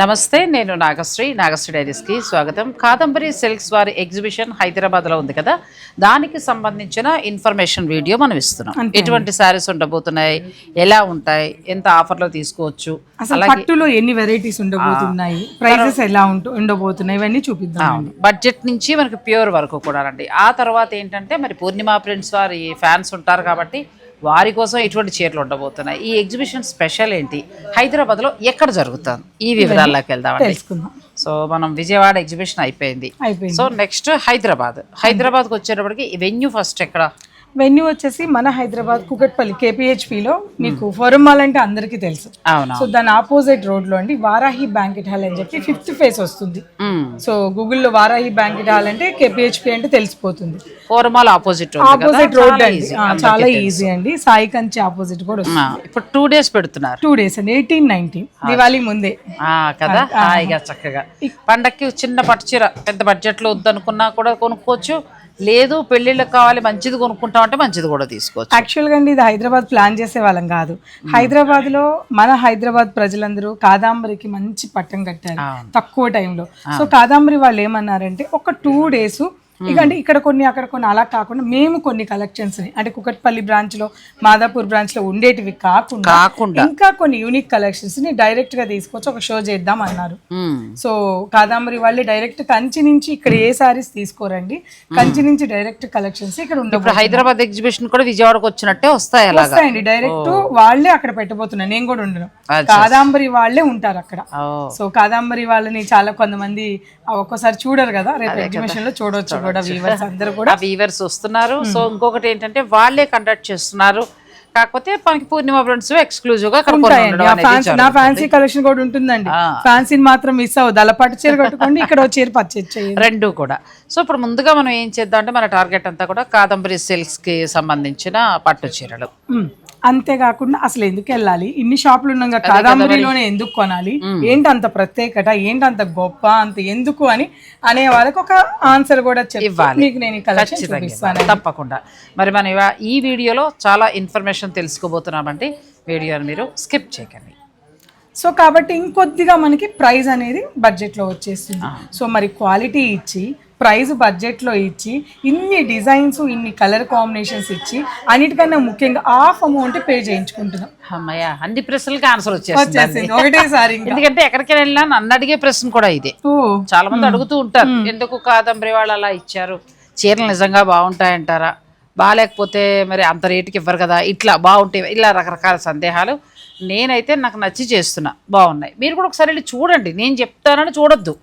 నమస్తే నేను నాగశ్రీ. నాగశ్రీ డైరీస్కి స్వాగతం. కాదంబరి సిల్క్స్ వారి ఎగ్జిబిషన్ హైదరాబాద్లో ఉంది కదా? దానికి సంబంధించిన ఇన్ఫర్మేషన్ వీడియో మనం ఇస్తున్నాం. ఎటువంటి శారీస్ ఉండబోతున్నాయి? ఎలా ఉంటాయి? ఎంత ఆఫర్లో తీసుకోవచ్చు? అసలు పట్టులో ఎన్ని వెరైటీస్ ఉండబోతున్నాయి? ప్రైజెస్ ఎలా ఉండబోతున్నాయి? ఇవన్నీ చూపిద్దాం బడ్జెట్ నుంచి మనకి ప్యూర్ వరకు కూడా అండి ఆ తర్వాత ఏంటంటే మరి పూర్ణిమ ప్రింట్స్ వారి ఫ్యాన్స్ ఉంటారు కాబట్టి వారి కోసం ఎటువంటి చీరలు ఉండబోతున్నాయి. ఈ ఎగ్జిబిషన్ స్పెషల్ ఏంటి? హైదరాబాద్లో ఎక్కడ జరుగుతుంది? ఈ వివరాల్లోకి వెళ్దామండి. తెలుసుకుందాం. సో మనం విజయవాడ ఎగ్జిబిషన్ అయిపోయింది. అయిపోయింది. So next Hyderabad. హైదరాబాద్కి వచ్చేటప్పటికి వెన్యూ ఫస్ట్ ఎక్కడ? వెన్యూ వచ్చేసి మన హైదరాబాద్ కుకట్పల్లి KPHP లో మీకు ఫోరం మాల్ అంటే అందరికీ తెలుసు. సో దాని ఆపోజిట్ రోడ్లో అండి వారాహి బ్యాంకెట్ హాల్ అని చెప్పి ఫిఫ్త్ ఫేస్ వస్తుంది. సో గూగుల్లో వారాహి బ్యాంకెట్ హాల్ అంటే కేపీహెచ్పి అంటే తెలిసిపోతుంది. ఫోరమాల్ ఆపోజిట్ ఆపోజిట్ రోడ్ అండి. చాలా ఈజీ అండి. సాయి కంచి ఆపోజిట్ కూడా వస్తుంది. ఇప్పుడు టూ డేస్ పెడుతున్నారు. టూ డేస్ అండి. ఎయిటీన్ నైన్టీన్ దివాళీ ముందే. కదా? హాయిగా చక్కగా. పండక్కి చిన్న పట్టు చీర పెద్ద బడ్జెట్లో వద్దనుకున్నా కూడా కొనుక్కోవచ్చు. లేదు పెళ్ళిళ్ళకి కావాలి మంచిది కొనుక్కుంటామంటే మంచిది కూడా తీసుకోవచ్చు. యాక్చువల్గా అండి ఇది హైదరాబాద్ ప్లాన్ చేసే వాళ్ళం కాదు. హైదరాబాద్లో మన హైదరాబాద్ ప్రజలందరూ కాదాంబరికి మంచి పట్టం కట్టారు. తక్కువ టైంలో. సో కాదాంబరి వాళ్ళు ఏమన్నారంటే ఒక టూ డేస్ ఇక అంటే ఇక్కడ కొన్ని అక్కడ కొన్ని అలా కాకుండా మేము కొన్ని కలెక్షన్స్ని అంటే కుకట్పల్లి బ్రాంచ్లో మాదాపూర్ బ్రాంచ్లో ఉండేటివి కాకుండా ఇంకా కొన్ని యూనిక్ కలెక్షన్స్ని డైరెక్ట్గా తీసుకొచ్చి ఒక షో చేద్దాం అన్నారు. సో కాదాంబరి వాళ్ళే డైరెక్ట్ కంచి నుంచి ఇక్కడ ఏ సారీస్ తీసుకోరండి. కంచి నుంచి డైరెక్ట్ కలెక్షన్స్ ఇక్కడ ఉండవు హైదరాబాద్ ఎగ్జిబిషన్ కూడా విజయవాడకు వచ్చినట్టే వస్తాయి వస్తాయండి డైరెక్ట్ వాళ్ళే అక్కడ పెట్టబోతున్నా నేను కూడా ఉండను. కాదాంబరి వాళ్ళే ఉంటారు అక్కడ. సో కాదాంబరి వాళ్ళని చాలా కొంతమంది ఒక్కోసారి చూడరు కదా రేపు ఎగ్జిబిషన్లో చూడొచ్చు. కూడా వీవర్స్ అందరూ కూడా. వీవర్స్ వస్తున్నారు. సో ఇంకొకటి ఏంటంటే వాళ్ళే కండక్ట్ చేస్తున్నారు. కాకపోతే మనకి పూర్ణిమ ఫ్రెండ్స్ ఎక్స్క్లూజివ్గా ఫ్యాన్సీ నా ఫ్యాన్సీ కలెక్షన్ కూడా ఉంటుందండి. ఆ. ఫ్యాన్సీని మాత్రం మిస్ అవ్వదు అలా పట్టు చీర కట్టుకోండి ఇక్కడ చీర పర్చేజ్ చేయండి. రెండు కూడా. సో ఇప్పుడు ముందుగా మనం ఏం చేద్దాం అంటే మన టార్గెట్ అంతా కూడా కాదంబరి సిల్క్స్కి సంబంధించిన పట్టు చీరలు. ఉమ్. అంతేకాకుండా అసలు ఎందుకు వెళ్ళాలి? ఇన్ని షాపులు ఉన్నాగా కాదాంబరిలోనే ఎందుకు కొనాలి? ఏంటి అంత ప్రత్యేకత? ఏంటి అంత గొప్ప? అంత ఎందుకు అని అనే వాళ్ళకి ఒక ఆన్సర్ కూడా చెప్పి ఇవ్వాలి. మీకు నేను ఖచ్చితంగా. తప్పకుండా. మరి మనం ఈ వీడియోలో చాలా ఇన్ఫర్మేషన్ తెలుసుకోబోతున్నామండి. వీడియోని మీరు స్కిప్ చేయకండి. సో కాబట్టి ఇంకొద్దిగా మనకి ప్రైస్ అనేది బడ్జెట్లో వచ్చేస్తుంది. సో మరి క్వాలిటీ ఇచ్చి ప్రైస్ బడ్జెట్లో ఇచ్చి ఇన్ని డిజైన్స్ ఇన్ని కలర్ కాంబినేషన్స్ ఇచ్చి అన్నిటికన్నా ముఖ్యంగా హాఫ్ అమౌంట్ పే చేయించుకుంటున్నాం. అమ్మయ్య అన్ని ప్రశ్నలకి ఆన్సర్ వచ్చేసింది ఒకటేసారి. ఎందుకంటే ఎక్కడికి వెళ్ళినా నన్ను అడిగే ప్రశ్న కూడా ఇదే. చాలా మంది అడుగుతూ ఉంటారు ఎందుకు కాదంబరి వాళ్ళు అలా ఇచ్చారు? చీరలు నిజంగా బాగుంటాయంటారా? బాగాలేకపోతే మరి అంత రేటుకి ఇవ్వరు కదా? ఇట్లా బాగుంటాయి ఇలా రకరకాల సందేహాలు నేనైతే నాకు నచ్చి చేస్తున్నా బాగున్నాయి. మీరు కూడా ఒకసారి వెళ్ళి చూడండి నేను చెప్తానని చూడొద్దు.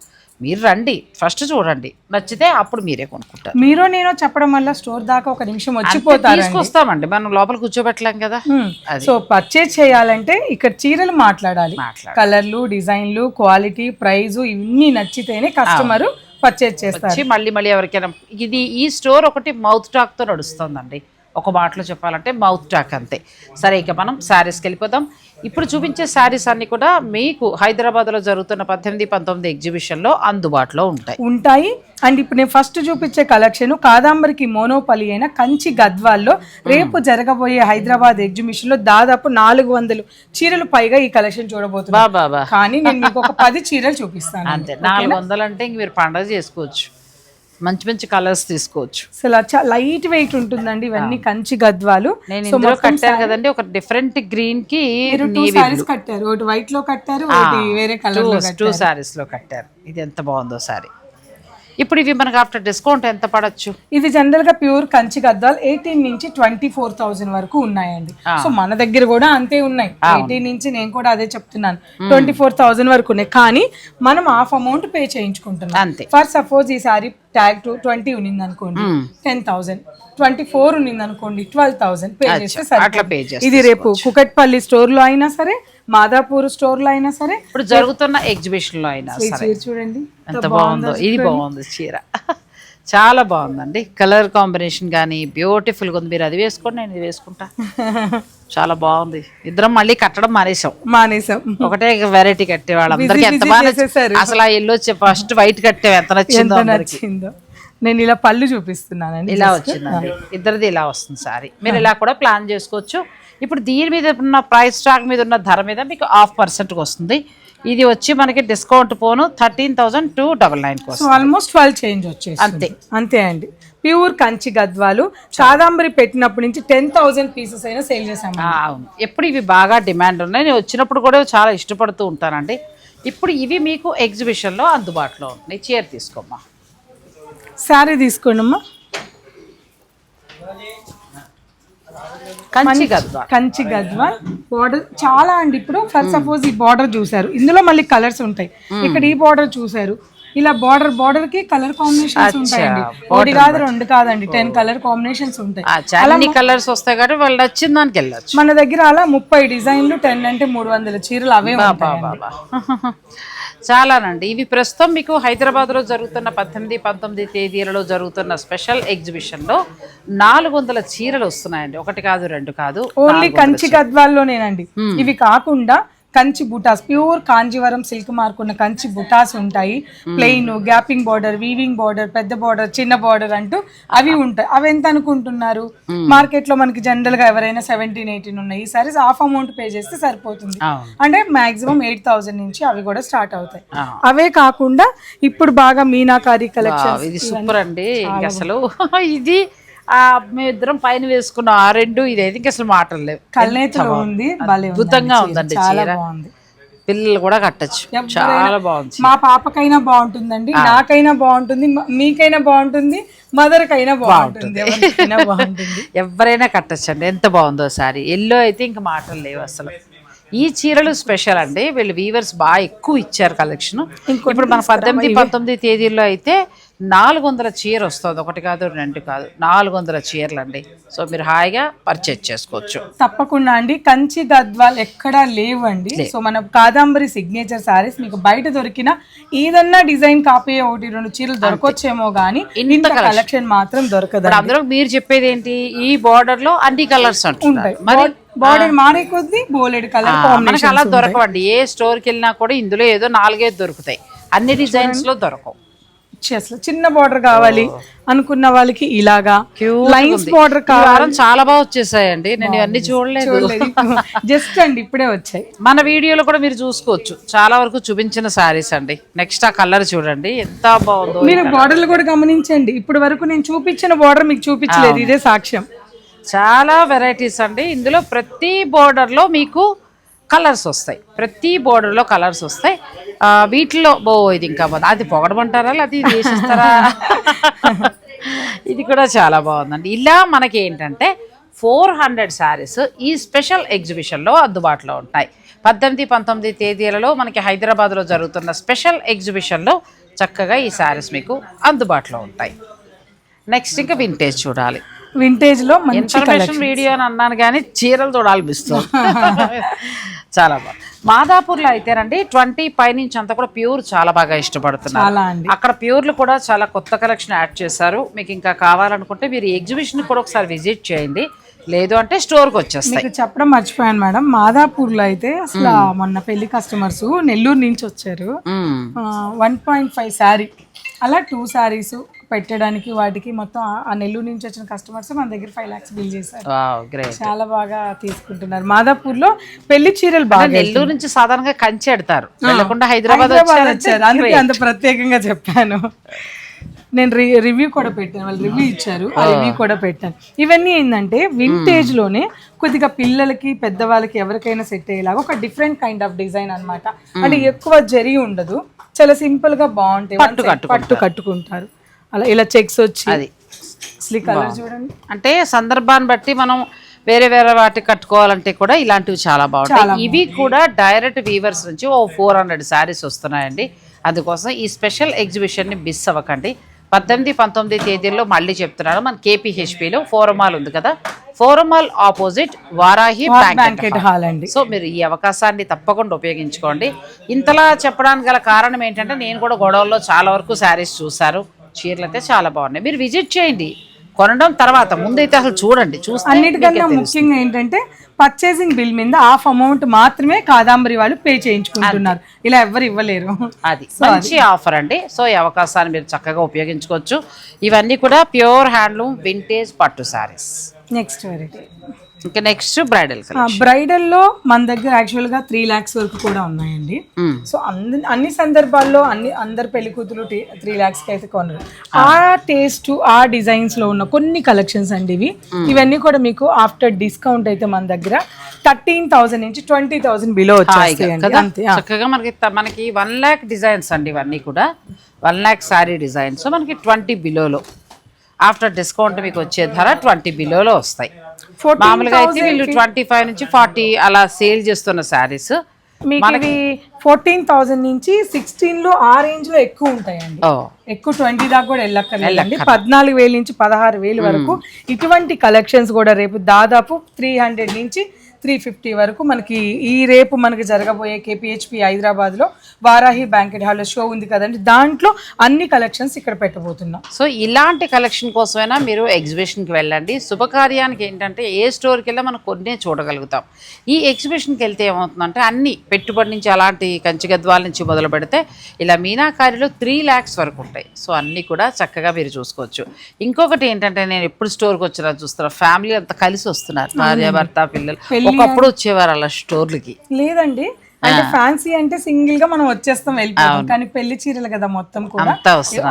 మీరు రండి. ఫస్ట్ చూడండి. నచ్చితే అప్పుడు మీరే కొనుక్కుంటారు. మీరు నేను చెప్పడం వల్ల స్టోర్ దాకా ఒక నిమిషం వచ్చిపోతారు తీసుకొస్తామండి. మనం లోపల కూర్చోబెట్టలేం కదా. సో పర్చేజ్ చేయాలంటే ఇక్కడ చీరలు మాట్లాడాలి. కలర్లు డిజైన్లు క్వాలిటీ ప్రైస్ ఇవన్నీ నచ్చితేనే కస్టమర్ పర్చేజ్ చేస్తారు. మళ్ళీ మళ్ళీ ఎవరికైనా ఇది ఈ స్టోర్ ఒకటి మౌత్ టాక్తో నడుస్తుందండి. ఒక మాటలో చెప్పాలంటే మౌత్ టాక్ అంతే. సరే ఇక మనం శారీస్కి వెళ్ళిపోదాం. ఇప్పుడు చూపించే శారీస్ అన్ని కూడా మీకు హైదరాబాద్లో జరుగుతున్న పద్దెనిమిది పంతొమ్మిది ఎగ్జిబిషన్లో అందుబాటులో ఉంటాయి. ఉంటాయి. అండ్ ఇప్పుడు నేను ఫస్ట్ చూపించే కలెక్షన్ కాదాంబరికి మోనోపలి అయిన కంచి గద్వాల్లో రేపు జరగబోయే హైదరాబాద్ ఎగ్జిబిషన్లో దాదాపు నాలుగు వందలు చీరలు పైగా ఈ కలెక్షన్ బాబా కానీ నేను మీకు ఒక పది చీరలు చూపిస్తాను. అంతే. నాలుగు వందలు అంటే ఇంక మీరు పండగ చేసుకోవచ్చు. మంచి మంచి కలర్స్ తీసుకోవచ్చు. అసలు లైట్ వెయిట్ ఉంటుందండి ఇవన్నీ కంచి గద్వాలు. నేను ఇందులో కట్టాను కదండి ఒక డిఫరెంట్ గ్రీన్కి కట్టారు ఒకటి వైట్లో కట్టారు ఒకటి వేరే కలర్లో టూ సారీస్లో కట్టారు. ఇది ఎంత బాగుందో సారీ. ఇప్పుడు ఇవి మనకు ఆఫ్టర్ డిస్కౌంట్ ఎంత పడచ్చు? ఇది జనరల్గా ప్యూర్ కంచి గద్వాలు ఎయిటీన్ నుంచి ట్వంటీ ఫోర్ థౌసండ్ వరకు ఉన్నాయండి. సో మన దగ్గర కూడా అంతే ఉన్నాయి. ఎయిటీన్ నుంచి నేను కూడా అదే చెప్తున్నాను. ట్వంటీ ఫోర్ థౌసండ్ వరకు ఉన్నాయి. కానీ మనం హాఫ్ అమౌంట్ పే చేయించుకుంటున్నాం. అంతే. ఫర్ సపోజ్ ఈ సారీ ట్యాగ్ టు ట్వంటీ ఉన్నింది అనుకోండి టెన్ థౌసండ్ ట్వంటీ ఫోర్ ఉన్నింది అనుకోండి ట్వెల్వ్ థౌసండ్. పే చేస్తే ఇది రేపు కుకట్పల్లి స్టోర్లో అయినా సరే మాదాపూర్ స్టోర్లో అయినా సరే ఇప్పుడు జరుగుతున్న ఎగ్జిబిషన్లో అయినా సరే. చూడండి. ఎంత బాగుందో ఇది బాగుంది చీర. చాలా బాగుందండి. కలర్ కాంబినేషన్ కానీ బ్యూటిఫుల్గా ఉంది. మీరు అది వేసుకోండి నేను ఇది వేసుకుంటా. చాలా బాగుంది. ఇద్దరం మళ్ళీ కట్టడం మానేసాం మానేసాం ఒకటే వెరైటీ కట్టే వాళ్ళందరికీ ఎంత బాగా. అసలు ఆ ఎల్లో ఫస్ట్ వైట్ కట్టే ఎంత నచ్చిందో నచ్చిందో. నేను ఇలా పళ్ళు చూపిస్తున్నానండి ఇలా వచ్చిందండి. ఇద్దరిది ఇలా వస్తుంది సారీ. మీరు ఇలా కూడా ప్లాన్ చేసుకోవచ్చు. ఇప్పుడు దీని మీద ఉన్న ప్రైస్ స్టాక్ మీద ఉన్న ధర మీద మీకు హాఫ్ పర్సెంట్కి వస్తుంది ఇది వచ్చి మనకి డిస్కౌంట్ పోను thirteen thousand two double nine కోసం ఆల్మోస్ట్ ట్వెల్వ్ చేంజ్ వచ్చేసి అంతే. అంతే అండి. ప్యూర్ కంచి గద్వాలు. కాదంబరి పెట్టినప్పటి నుంచి టెన్ థౌసండ్ పీసెస్ అయినా సేల్ చేసాము అవును. ఎప్పుడు ఇవి బాగా డిమాండ్ ఉన్నాయి. నేను వచ్చినప్పుడు కూడా చాలా ఇష్టపడుతూ ఉంటానండి. ఇప్పుడు ఇవి మీకు ఎగ్జిబిషన్లో అందుబాటులో ఉన్నాయి. చీర తీసుకోమ్మా. శారీ తీసుకోండి అమ్మా కంచి గద్వా కంచి గద్వాల్. బార్డర్ చాలా అండి. ఇప్పుడు ఫర్ సపోజ్ ఈ బార్డర్ చూసారు ఇందులో మళ్ళీ కలర్స్ ఉంటాయి. ఇక్కడ ఈ బార్డర్ చూసారు ఇలా బార్డర్ బార్డర్కి కలర్ కాంబినేషన్స్ ఉంటాయండి. ఒకటి కాదు రెండు కాదండి. టెన్ కలర్ కాంబినేషన్స్ ఉంటాయి. అన్ని కలర్స్ వస్తాయి కాబట్టి వాళ్ళు నచ్చిన దానికి వెళ్ళచ్చు. మన దగ్గర అలా ముప్పై డిజైన్లు టెన్ అంటే మూడు వందల చీరలు అవే ఉంటాయి బాబా చాలానండి. ఇవి ప్రస్తుతం మీకు హైదరాబాద్లో జరుగుతున్న పద్దెనిమిది పంతొమ్మిది తేదీలలో జరుగుతున్న స్పెషల్ ఎగ్జిబిషన్లో నాలుగు వందల చీరలు వస్తున్నాయండి. ఒకటి కాదు రెండు కాదు ఓన్లీ కంచి గద్వాల్లోనేనండి. ఇవి కాకుండా కంచి బుటాస్ ప్యూర్ కాంజీవరం సిల్క్ మార్క్ ఉన్న కంచి బుటాస్ ఉంటాయి. Plain gapping border weaving border పెద్ద బార్డర్ చిన్న బార్డర్ అంటూ అవి ఉంటాయి. అవి ఎంత అనుకుంటున్నారు? మార్కెట్లో మనకి జనరల్గా ఎవరైనా సెవెంటీన్ ఎయిటీన్ ఉన్నాయి ఈ సారీస్ హాఫ్ అమౌంట్ పే చేస్తే సరిపోతుంది. అంటే మాక్సిమం ఎయిట్ థౌసండ్ నుంచి అవి కూడా స్టార్ట్ అవుతాయి. అవే కాకుండా ఇప్పుడు బాగా మీనాకారి కలెక్షన్ సూపర్ అండి. అసలు ఇది ఆ మేము ఇద్దరం పైన వేసుకున్న ఆ రెండు ఇదైతే ఇంక అసలు మాటలు లేవు. కల్నేతలో ఉంది భలే అద్భుతంగా ఉందండి ఉందండి చీర. చాలా చీర. బాగుంది. పిల్లలు కూడా కట్టచ్చు. చాలా బాగుంది మా పాపకైనా బాగుంటుందండి నాకైనా బాగుంటుంది మ- మీకైనా బాగుంటుంది మదర్ కైనా బాగుంటుంది. ఎవరికైనా బాగుంటుంది. ఎవరైనా కట్టచ్చండి. ఎంత బాగుందో సారీ. ఎల్లో అయితే ఇంక మాటలు లేవు అసలు. ఈ చీరలు స్పెషల్ అండి. వీళ్ళు వీవర్స్ బాగా ఎక్కువ ఇచ్చారు కలెక్షన్. ఇప్పుడు మన పద్దెనిమిది పంతొమ్మిది తేదీల్లో అయితే నాలుగు వందల చీర వస్తుంది. ఒకటి కాదు రెండు కాదు. నాలుగు వందల చీరలు అండి సో మీరు హాయిగా పర్చేజ్ చేసుకోవచ్చు. తప్పకుండా అండి. కంచి గద్వాల్ ఎక్కడా లేవండి. సో మన కాదంబరి సిగ్నేచర్ సారీస్ మీకు బయట దొరికిన ఏదన్నా డిజైన్ కాపీ ఒకటి రెండు చీరలు దొరకొచ్చేమో గానీ ఇంత కలెక్షన్ మాత్రం దొరకదు అందులో మీరు చెప్పేది ఏంటి? ఈ బార్డర్లో అన్ని కలర్స్ అంటున్నారు. మరి బార్డర్ మారే కొద్దీ బోలెడ్ కలర్ మనకి అలా దొరకవండి. ఏ స్టోర్కి వెళ్ళినా కూడా ఇందులో ఏదో నాలుగైదు దొరుకుతాయి. అన్ని డిజైన్స్లో దొరకవు. అసలు చిన్న బార్డర్ కావాలి అనుకున్న వాళ్ళకి ఇలాగా లైన్స్ బార్డర్ వారం చాలా బాగా వచ్చేసాయండి. నేను ఇవన్నీ చూడలేదు. జస్ట్ అండి ఇప్పుడే వచ్చాయి. మన వీడియోలో కూడా మీరు చూసుకోవచ్చు. చాలా వరకు చూపించిన సారీస్ అండి. నెక్స్ట్ ఆ కలర్ చూడండి. ఎంత బాగుందో మీరు బార్డర్లు కూడా గమనించండి. ఇప్పటి వరకు నేను చూపించిన బార్డర్ మీకు చూపించలేదు. ఇదే సాక్ష్యం. చాలా వెరైటీస్ అండి. ఇందులో ప్రతి border లో మీకు కలర్స్ వస్తాయి. ప్రతి border లో కలర్స్ వస్తాయి. వీటిలో బో ఇది ఇంకా అది పొగడమంటారా? లేదా ఇది వేసిస్తారా? ఇది కూడా చాలా బాగుందండి. ఇలా మనకి ఏంటంటే ఫోర్ హండ్రెడ్ శారీస్ ఈ స్పెషల్ ఎగ్జిబిషన్లో అందుబాటులో ఉంటాయి. పద్దెనిమిది పంతొమ్మిది తేదీలలో మనకి హైదరాబాద్లో జరుగుతున్న స్పెషల్ ఎగ్జిబిషన్లో చక్కగా ఈ శారీస్ మీకు అందుబాటులో ఉంటాయి. నెక్స్ట్ ఇంకా వింటేజ్ చూడాలి. వింటేజ్లో మంచి ఇన్ఫర్మేషన్ వీడియో అని అన్నాను కానీ చీరలు చూడాలనిపిస్తుంది. చాలా బాగా మాదాపూర్లో అయితేనండి ట్వంటీ పై నుంచి అంతా కూడా ప్యూర్ చాలా బాగా ఇష్టపడుతున్నారు. అక్కడ ప్యూర్లు కూడా చాలా కొత్త కలెక్షన్ యాడ్ చేశారు. మీకు ఇంకా కావాలనుకుంటే మీరు ఎగ్జిబిషన్ కూడా ఒకసారి విజిట్ చేయండి. లేదు అంటే స్టోర్కి వచ్చేస్తాయి. మీకు చెప్పడం మర్చిపోయాను మేడం. మాదాపూర్లో అయితే అసలు మొన్న పెళ్ళి కస్టమర్స్ నెల్లూరు నుంచి వచ్చారు. వన్ పాయింట్ ఫైవ్ శారీ అలా టూ శారీస్ పెట్టడానికి వాటికి మొత్తం ఆ- నెల్లూరు నుంచి వచ్చిన కస్టమర్స్ మన దగ్గర ఫైవ్ లాక్స్ బిల్ చేశారు. చాలా బాగా తీసుకుంటున్నారు. మాదాపూర్లో పెళ్ళి చీరలు బాగా నెల్లూరు నుంచి సాధారణంగా కంచి ఎడతారు వెళ్ళకుండా హైదరాబాద్ వచ్చారు. అందుకే అంత ప్రత్యేకంగా చెప్పాను. నేను రివ్యూ కూడా పెట్టాను. వాళ్ళు రివ్యూ ఇచ్చారు. ఆ రివ్యూ కూడా పెట్టాను. ఇవన్నీ ఏంటంటే వింటేజ్లోనే కొద్దిగా పిల్లలకి పెద్దవాళ్ళకి ఎవరికైనా సెట్ అయ్యేలాగా ఒక డిఫరెంట్ కైండ్ ఆఫ్ డిజైన్ అన్నమాట. అంటే ఎక్కువ జరి ఉండదు. చాలా సింపుల్గా బాగుంటాయి. పట్టు కట్టుకుంటారు. అలా ఇలా చెక్స్ వచ్చి అది. అసలు కలర్ చూడండి. అంటే సందర్భాన్ని బట్టి మనం వేరే వేరే వాటికి కట్టుకోవాలంటే కూడా ఇలాంటివి చాలా బాగుంటాయి. ఇవి కూడా డైరెక్ట్ వీవర్స్ నుంచి ఓ ఫోర్ హండ్రెడ్ శారీస్ వస్తున్నాయండి. అందుకోసం ఈ స్పెషల్ ఎగ్జిబిషన్ని మిస్ అవ్వకండి. పద్దెనిమిది పంతొమ్మిది తేదీల్లో మళ్ళీ చెప్తున్నాను. మన కేపీహెచ్పిలో ఫోరమాల్ ఉంది కదా. Forum Mall opposite Varahi banquet hall. అండి. సో మీరు ఈ అవకాశాన్ని తప్పకుండా ఉపయోగించుకోండి. ఇంతలా చెప్పడానికి గల కారణం ఏంటంటే నేను కూడా గొడవల్లో చాలా వరకు శారీస్ చూశారు చీరలు అయితే చాలా బాగున్నాయి. మీరు విజిట్ చేయండి. కొనడం తర్వాత ముందైతే అసలు చూడండి చూస్తే అన్నిటికన్నా ముఖ్యంగా ఏంటంటే పర్చేసింగ్ బిల్ మీద హాఫ్ అమౌంట్ మాత్రమే కాదాంబరి వాళ్ళు పే చేయించుకుంటున్నారు. ఇలా ఎవ్వరు ఇవ్వలేరు. అది మంచి ఆఫర్ అండి. సో ఈ అవకాశాన్ని మీరు చక్కగా ఉపయోగించుకోవచ్చు. ఇవన్నీ కూడా ప్యూర్ హ్యాండ్లూమ్ వింటేజ్ పట్టు శారీస్ నెక్స్ట్ వెరైటీ ఇంకా నెక్స్ట్ బ్రైడల్ కలర్ బ్రైడల్లో మన దగ్గర యాక్చువల్గా త్రీ ల్యాక్స్ వరకు కూడా ఉన్నాయండి. సో అన్ని అన్ని సందర్భాల్లో అన్ని అందరు పెళ్ళి కూతురు త్రీ ల్యాక్స్కి అయితే కొనరు. ఆ. టేస్ట్ ఆ డిజైన్స్లో ఉన్న కొన్ని కలెక్షన్స్ అండి ఇవి. ఇవన్నీ కూడా మీకు ఆఫ్టర్ డిస్కౌంట్ అయితే మన దగ్గర థర్టీన్ థౌసండ్ నుంచి ట్వంటీ థౌసండ్ బిలో అంతే చక్కగా మనకి మనకి వన్ ల్యాక్ డిజైన్స్ అండి ఇవన్నీ కూడా. వన్ ల్యాక్ శారీ డిజైన్స్ మనకి ట్వంటీ బిలోలో ఆఫ్టర్ డిస్కౌంట్ మీకు వచ్చే ధర ట్వంటీ బిలోలో వస్తాయి. మామూలుగా అయితే వీళ్ళు ట్వంటీ ఫైవ్ నుంచి ఫార్టీ అలా సేల్ చేస్తున్న శారీస్. మీకు ఇవి ఫోర్టీన్ థౌసండ్ నుంచి సిక్స్టీన్లో ఆ రేంజ్లో ఎక్కువ ఉంటాయండి. ఎక్కువ ట్వంటీ దాకా కూడా వెళ్ళక్కర్లేదండి. పద్నాలుగు వేలు నుంచి పదహారు వేలు వరకు. ఇటువంటి కలెక్షన్స్ కూడా రేపు దాదాపు త్రీ హండ్రెడ్ నుంచి త్రీ ఫిఫ్టీ వరకు మనకి ఈ రేపు మనకి జరగబోయే కేపీహెచ్పి హైదరాబాద్లో వారాహి బ్యాంకెట్ హాల్లో షో ఉంది కదండి. దాంట్లో అన్ని కలెక్షన్స్ ఇక్కడ పెట్టబోతున్నాం. సో ఇలాంటి కలెక్షన్ కోసమైనా మీరు ఎగ్జిబిషన్కి వెళ్ళండి. శుభకార్యానికి ఏంటంటే ఏ స్టోర్కి వెళ్ళా మనం కొన్నే చూడగలుగుతాం. ఈ ఎగ్జిబిషన్కి వెళ్తే ఏమవుతుందంటే అన్ని పెట్టుబడి నుంచి అలాంటి కంచిగద్వాల నుంచి మొదలు పెడితే ఇలా మీనాకారిలో త్రీ ల్యాక్స్ వరకు ఉంటాయి. సో అన్నీ కూడా చక్కగా మీరు చూసుకోవచ్చు. ఇంకొకటి ఏంటంటే నేను ఎప్పుడు స్టోర్కి వచ్చినా చూస్తున్నా ఫ్యామిలీ అంతా కలిసి వస్తున్నారు. భార్య భర్త పిల్లలు. ఒకప్పుడు వచ్చేవారు అలా స్టోర్లకి. లేదండి. అంటే ఫ్యాన్సీ అంటే సింగిల్గా మనం వచ్చేస్తాం వెళ్ళిపోతాం. కానీ పెళ్ళి చీరలు కదా మొత్తం కూడా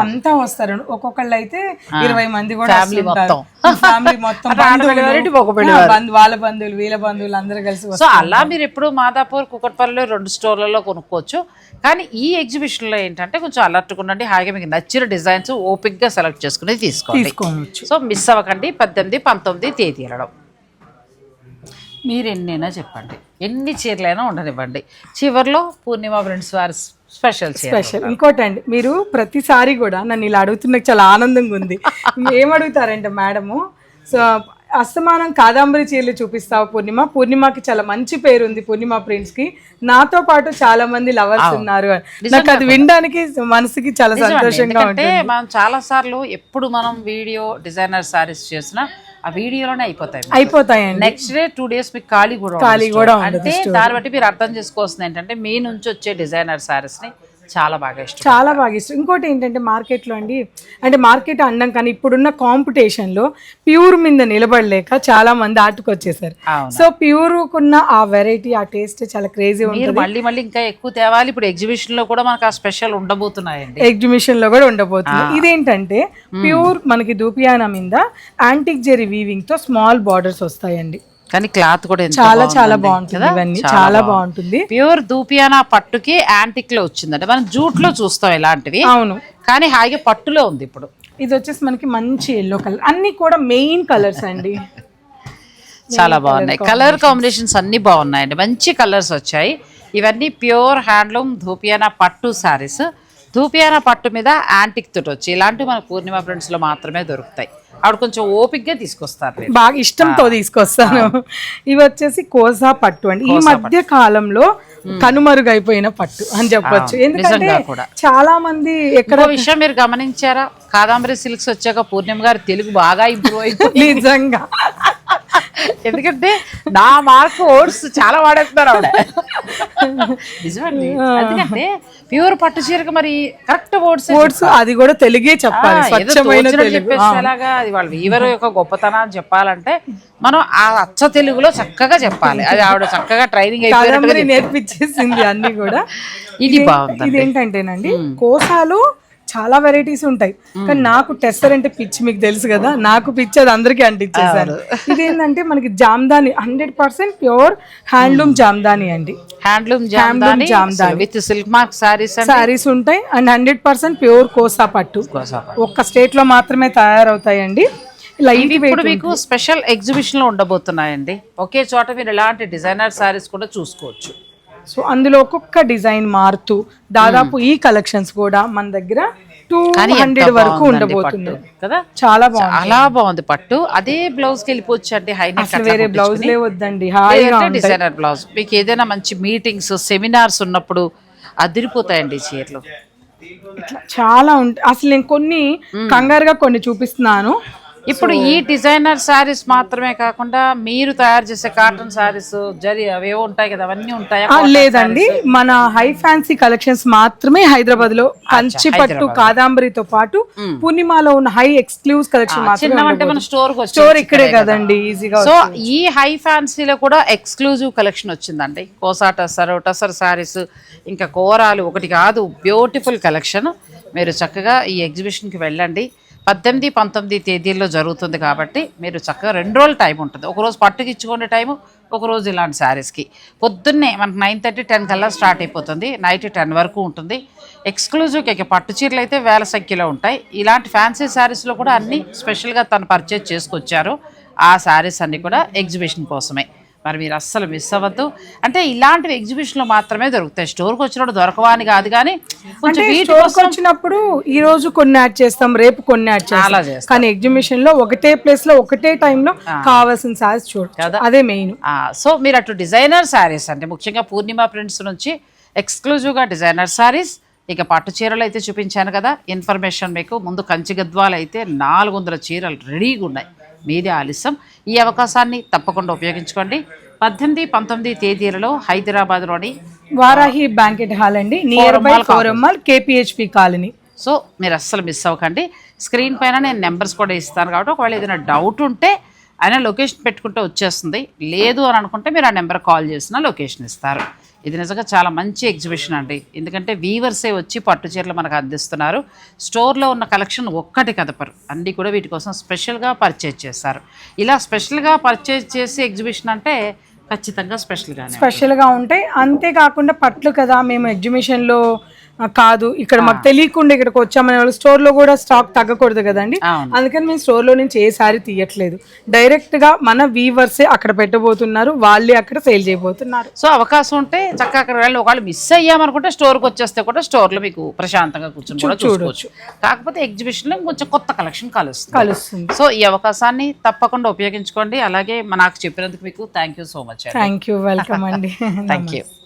అంతా వస్తారు. ఒక్కొక్కళ్ళు అయితే ఇరవై మంది కూడా. ఫ్యామిలీ మొత్తం. బంధువులు, వాళ్ళ బంధువులు వీళ్ళ బంధువులు అందరూ కలిసి సో అలా మీరు ఎప్పుడు మాదాపూర్ కుకట్పల్లిలో రెండు స్టోర్లలో కొనుక్కోవచ్చు. కానీ ఈ ఎగ్జిబిషన్లో ఏంటంటే కొంచెం అలర్ట్గా ఉండండి. హాయిగా మీకు నచ్చిన డిజైన్స్ ఓపిక్గా సెలెక్ట్ చేసుకుని తీసుకోండి. సో మిస్ అవ్వకండి. పద్దెనిమిది పంతొమ్మిది తేదీ వెళ్ళడం. మీరు ఎన్నైనా చెప్పండి. ఎన్ని చీరలైనా ఉండనివ్వండి. చివరిలో పూర్ణిమ ఫ్రెండ్స్ వారి స్పెషల్ స్పెషల్. ఇంకోటి అండి మీరు ప్రతిసారి కూడా నన్ను ఇలా అడుగుతున్న చాలా ఆనందంగా ఉంది. ఏం అడుగుతారంటే మేడము? సో అస్తమానం కాదంబరి చీరలు చూపిస్తావు పూర్ణిమ. పూర్ణిమకి చాలా మంచి పేరు ఉంది పూర్ణిమ ప్రింట్స్కి నాతో పాటు చాలా మంది లవర్స్ ఉన్నారు. నాకు అది వినడానికి మనసుకి చాలా సంతోషంగా ఎందుకంటే మనం చాలా సార్లు ఎప్పుడు మనం వీడియో డిజైనర్ సారీస్ చేసినా ఆ వీడియోలోనే అయిపోతాయి అయిపోతాయండి. నెక్స్ట్ డే టూ డేస్ మీకు ఖాళీ కూడా ఖాళీ. కూడా అంటే దాన్ని బట్టి మీరు అర్థం చేసుకోవాల్సింది ఏంటంటే మీ నుంచి వచ్చే డిజైనర్ సారీస్ని చాలా బాగా ఇష్టం చాలా బాగా ఇష్టం. ఇంకోటి ఏంటంటే మార్కెట్లో అండి అంటే మార్కెట్ అన్నం కానీ ఇప్పుడున్న కాంపిటీషన్లో ప్యూర్ మీద నిలబడలేక చాలా మంది ఆటుకొచ్చేసారు. అవును. సో ప్యూర్కున్న ఆ వెరైటీ ఆ టేస్ట్ చాలా క్రేజీ ఉంటుంది. మళ్ళీ మళ్ళీ ఇంకా ఎక్కువ తేవాలి. ఇప్పుడు ఎగ్జిబిషన్లో కూడా మనకు ఆ స్పెషల్ ఉండబోతున్నాయండి. ఎగ్జిబిషన్లో కూడా ఉండబోతుంది ఇదేంటంటే ప్యూర్ మనకి దూపియానా మీద యాంటిక్ జెరీ వీవింగ్తో స్మాల్ బార్డర్స్ వస్తాయండి. కానీ క్లాత్ కూడా చాలా చాలా బాగుంటుంది? ఇవన్నీ. చాలా బాగుంటుంది. ప్యూర్ దూపియానా పట్టుకి యాంటిక్లో వచ్చిందంటే. మనం జూట్లో చూస్తాం ఇలాంటివి. అవును. కానీ హాయిగా పట్టులో ఉంది ఇప్పుడు. ఇది వచ్చేసి మనకి మంచి ఎల్లో కలర్ అన్ని కూడా మెయిన్ కలర్స్ అండి. చాలా బాగున్నాయి. కలర్ కాంబినేషన్స్ అన్ని బాగున్నాయండి. మంచి కలర్స్ వచ్చాయి. ఇవన్నీ ప్యూర్ హ్యాండ్లూమ్ ధూపియానా పట్టు సారీస్ ధూపియానా పట్టు మీద యాంటిక్ తోటి వచ్చి ఇలాంటివి మన పూర్ణిమ ఫ్రెండ్స్లో మాత్రమే దొరుకుతాయి. ఆవిడ కొంచెం ఓపిక్గా తీసుకొస్తారు. బాగా ఇష్టంతో తీసుకొస్తాను. ఇవి వచ్చేసి కోసా పట్టు అండి. ఈ మధ్య కాలంలో కనుమరుగైపోయిన పట్టు అని చెప్పొచ్చు. ఎందుకంటే. చాలా మంది ఎక్కడ విషయం మీరు గమనించారా? కాదాంబరి సిల్క్స్ వచ్చాక పూర్ణిమ గారి తెలుగు బాగా ఇంప్రూవ్ అయిపోయింది. నిజంగా. ఎందుకంటే నా మార్క్ ఓట్స్ చాలా వాడేస్తున్నారు ఆవిడ. నిజమండి. ఎందుకంటే ప్యూర్ పట్టు చీరకు మరి కరెక్ట్ ఓట్స్ ఓట్స్ అది కూడా తెలుగే చెప్పాలి. స్వచ్ఛమైన చెప్పేసి ఎలాగా అది వాళ్ళ వీవర్ యొక్క గొప్పతనం అని చెప్పాలంటే మనం ఆ అచ్చ తెలుగులో చక్కగా చెప్పాలి. అది ఆవిడ చక్కగా ట్రైనింగ్ నేర్పించేసింది అన్ని కూడా. ఇది బాగుంది ఇదేంటంటేనండి కోసాలు చాలా వెరైటీస్ ఉంటాయి. కానీ నాకు టెస్టర్ అంటే పిచ్చి మీకు తెలుసు కదా నాకు పిచ్చి అది అందరికీ అంటించేసారు ఇదేంటంటే మనకి Jamdani hundred percent pure handloom Jamdani అండి. Handloom Jamdani Jamdani. With silk mark saris saris ఉంటాయి and hundred percent pure Kosa పట్టు. ఒక్క స్టేట్లో మాత్రమే తయారవుతాయండి. ఇప్పుడు మీకు స్పెషల్ ఎగ్జిబిషన్లో ఉండబోతున్నాయండి. ఒకే చోట మీరు ఇలాంటి డిజైనర్ సారీస్ కూడా చూసుకోవచ్చు. సో అందులో ఒక్కొక్క డిజైన్ మారుతూ దాదాపు ఈ కలెక్షన్స్ కూడా మన దగ్గర టూ హండ్రెడ్ వరకు ఉండబోతుంది. కదా? చాలా బాగుంది. చాలా బాగుంది పట్టు. అదే బ్లౌజ్కి వెళ్ళిపోవచ్చు అండి హై వేరే బ్లౌజ్లే వద్దండి. డిజైనర్ బ్లౌజ్ మీకు ఏదైనా మంచి మీటింగ్స్ సెమినార్స్ ఉన్నప్పుడు అదిరిపోతాయండి చీరలు. ఇట్లా చాలా ఉంటాయి అసలు నేను కొన్ని కంగారుగా కొన్ని చూపిస్తున్నాను. ఇప్పుడు ఈ డిజైనర్ శారీస్ మాత్రమే కాకుండా మీరు తయారు చేసే కాటన్ శారీస్ జరి అవేవో ఉంటాయి కదా అవన్నీ ఉంటాయా? లేదండి. మన హై ఫ్యాన్సీ కలెక్షన్స్ మాత్రమే హైదరాబాద్లో కంచిపట్టు కాదాంబరితో పాటు పూర్ణిమాలో ఉన్న హై ఎక్స్క్లూజివ్ కలెక్షన్ చిన్నవంటే మన స్టోర్ స్టోర్ ఇక్కడే కదండి ఈజీగా సో ఈ హై ఫ్యాన్సీలో కూడా ఎక్స్క్లూజివ్ కలెక్షన్ వచ్చిందండి. కోసా టసర్ టసర్ శారీస్ ఇంకా కోరాలు ఒకటి కాదు బ్యూటిఫుల్ కలెక్షన్ మీరు చక్కగా ఈ ఎగ్జిబిషన్కి వెళ్ళండి. పద్దెనిమిది పంతొమ్మిది తేదీల్లో జరుగుతుంది కాబట్టి మీరు చక్కగా రెండు రోజులు టైం ఉంటుంది. ఒకరోజు పట్టుకి ఇచ్చుకునే టైము ఒకరోజు ఇలాంటి శారీస్కి. పొద్దున్నే మనకు నైన్ థర్టీ టెన్ కల్లా స్టార్ట్ అయిపోతుంది. నైట్ టెన్ వరకు ఉంటుంది. ఎక్స్క్లూజివ్గా ఇక పట్టు చీరలు అయితే వేల సంఖ్యలో ఉంటాయి. ఇలాంటి ఫ్యాన్సీ శారీస్లో కూడా అన్ని స్పెషల్గా తను పర్చేజ్ చేసుకొచ్చారు. ఆ శారీస్ అన్నీ కూడా ఎగ్జిబిషన్ కోసమే. మరి మీరు అస్సలు మిస్ అవ్వద్దు. అంటే ఇలాంటివి ఎగ్జిబిషన్లో మాత్రమే దొరుకుతాయి. స్టోర్కి వచ్చినప్పుడు దొరకవా అని కాదు కానీ కొంచెం వచ్చినప్పుడు ఈ రోజు కొన్ని యాడ్ చేస్తాం రేపు కొన్ని యాడ్ చాలా చేస్తాం. కానీ ఎగ్జిబిషన్లో ఒకటే ప్లేస్లో ఒకటే టైంలో కావాల్సిన సారీస్ చూడచ్చు. అదే మెయిన్ సో మీరు అటు డిజైనర్ శారీస్ అంటే ముఖ్యంగా పూర్ణిమ ప్రింట్స్ నుంచి ఎక్స్క్లూజివ్గా డిజైనర్ శారీస్ ఇక పట్టు చీరలు అయితే చూపించాను కదా. ఇన్ఫర్మేషన్ మీకు ముందు కంచి గద్వాలు అయితే నాలుగు వందల చీరలు రెడీగా ఉన్నాయి. మీదే ఆలస్యం. ఈ అవకాశాన్ని తప్పకుండా ఉపయోగించుకోండి. పద్దెనిమిది పంతొమ్మిది తేదీలలో హైదరాబాద్లోని వారాహి బ్యాంకెట్ హాల్ అండి. Near by KPHB colony. So మీరు అస్సలు మిస్ అవ్వకండి. స్క్రీన్ పైన నేను నెంబర్స్ కూడా ఇస్తాను కాబట్టి ఒకవేళ ఏదైనా డౌట్ ఉంటే ఆయన లొకేషన్ పెట్టుకుంటే వచ్చేస్తుంది. లేదు అని అనుకుంటే మీరు ఆ నెంబర్ కాల్ చేసిన లొకేషన్ ఇస్తారు. ఇది నిజంగా చాలా మంచి ఎగ్జిబిషన్ అండి. ఎందుకంటే వీవర్సే వచ్చి పట్టు చీరలు మనకు అందిస్తున్నారు. స్టోర్లో ఉన్న కలెక్షన్ ఒక్కటి కదపరు. అన్నీ కూడా వీటి కోసం స్పెషల్గా పర్చేజ్ చేస్తారు. ఇలా స్పెషల్గా పర్చేజ్ చేసి ఎగ్జిబిషన్ అంటే ఖచ్చితంగా స్పెషల్గానే స్పెషల్గా ఉంటాయి. అంతేకాకుండా పట్లు కదా మేము ఎగ్జిబిషన్లో ఆ, కాదు. ఇక్కడ మాకు తెలియకుండా ఇక్కడికి వచ్చామనే వాళ్ళు స్టోర్లో కూడా స్టాక్ తగ్గకూడదు కదండి. అందుకని మేము స్టోర్లో నుంచి ఏ సారీ తీయట్లేదు. డైరెక్ట్గా మన వీవర్సే అక్కడ పెట్టబోతున్నారు. వాళ్ళే అక్కడ సేల్ చేయబోతున్నారు. సో అవకాశం ఉంటే చక్కగా అక్కడ వెళ్ళి ఒకవేళ మిస్ అయ్యామనుకుంటే స్టోర్కి వచ్చేస్తే కూడా స్టోర్లో మీకు ప్రశాంతంగా కూర్చొని కూడా చూసుకోవచ్చు. కాకపోతే ఎగ్జిబిషన్లో కొంచెం కొత్త కలెక్షన్ కలుస్తుంది. కలుస్తుంది. సో ఈ అవకాశాన్ని తప్పకుండా ఉపయోగించుకోండి. అలాగే నాకు చెప్పినందుకు మీకు thank you so much thank you welcome అండి. Thank you